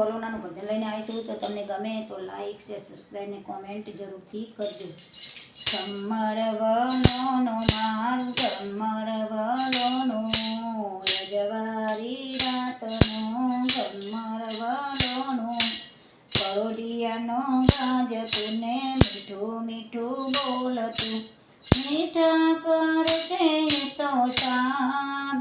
બોલોનાનું ભજન લઈને આવીશું તો તમને ગમે તો લાઈક શેર સબસ્ક્રાઈબ ને કોમેન્ટ જરૂરથી કરજો. કમર વલોનો મારું કમર વલોનો રજવારી રાતનો કમર વલોનો કરોડિયાનો ગાજતું ને મીઠું મીઠું બોલતું. મીઠા કરશે તો સાદ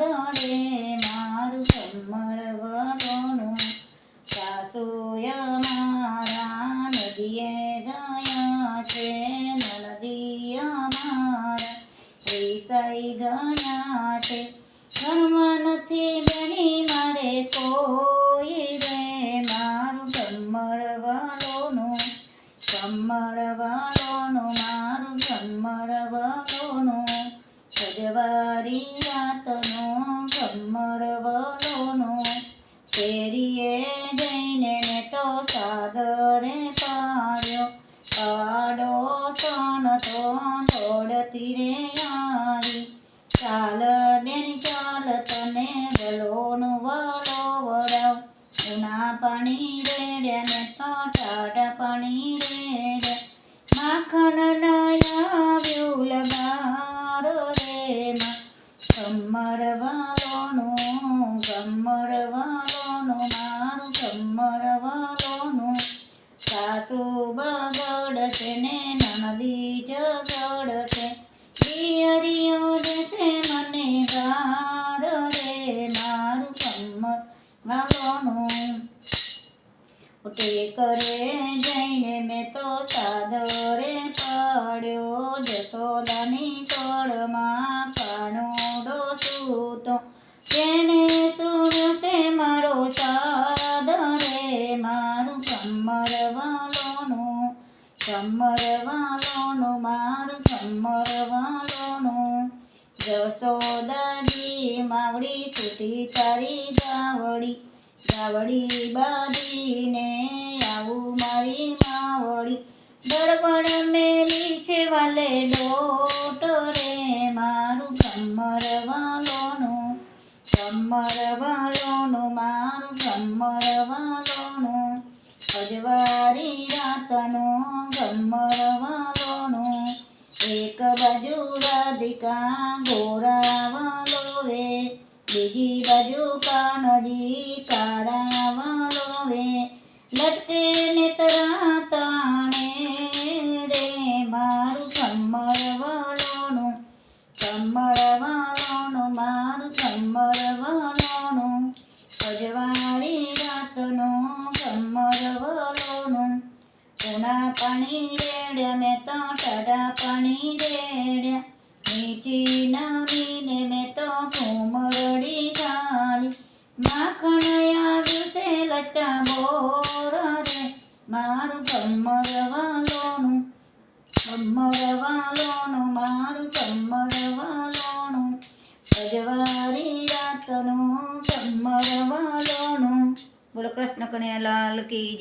મારા નદીએ ગયા છે નદીય મારા. રીસાઈ ગયા છે ઘરમાં નથી બની મારે કોઈ રે. મારું કમર વાલોનું મારું કમર વાલોનું. સજવારી રાતનું કમર ફેરીએ જઈને ને તો પાડો સન તો દોડતી રે આવી ચાલ બેન, ચાલ તને વલોનું વલો વડાવ ઉના પાણી રેડ્યા ને તો ટાટા પાણી રેડ્યા માખણ આવ્યું લગારો રે માં કમર વાલોનું કમર વાલોનું, મારું કમર વાલોનું. સાસુ બગડશે ને નણદી ઝગડશે પિયરીઓ દેશે મને ગાર રે મારું કમર વાલોનું ઉઠે કરે જઈને મેં તો સાદરે પાડ્યો જસોદાની કળમાં કાનોડો સૂતો. તેને મારો સાદ રે, મારું કમર વાલોનું કમર વાલોનું, મારું કમર વાલોનું. જસોદાજી માવડી સુતી તારી ગાવડી ગાવડી બાદીને આવું મારી માવડી દર્પણ મેલી છે વાલે ડોટ રે, મારું કમર વાલોનું. કમર વાલોનું, મારું કમર વાલોનું. અજવારી રાતનું કમર વાલોનું એક બાજુ રાધિકા ગોરાવાલો વે બીજી બાજુ કાનજી કારાવાલો વે લટકે નેતરા તાણે રે મારું કમર વાલોનું કમર વાલોનું મારું કમર વાલોનું અજવાળી રાતનું મેં તો ટડપણી પાણી રેડ્યા. નીચી નામીને મેં તો ઘૂમરડી ખાલી માખણ આવ્યું છે, લચકા બોર રે. મારું કમર વાલોનું કમર મારું કમર સજવારી રાતનું કમરવાલોનું બોલો કૃષ્ણ કનૈયા લાલ કી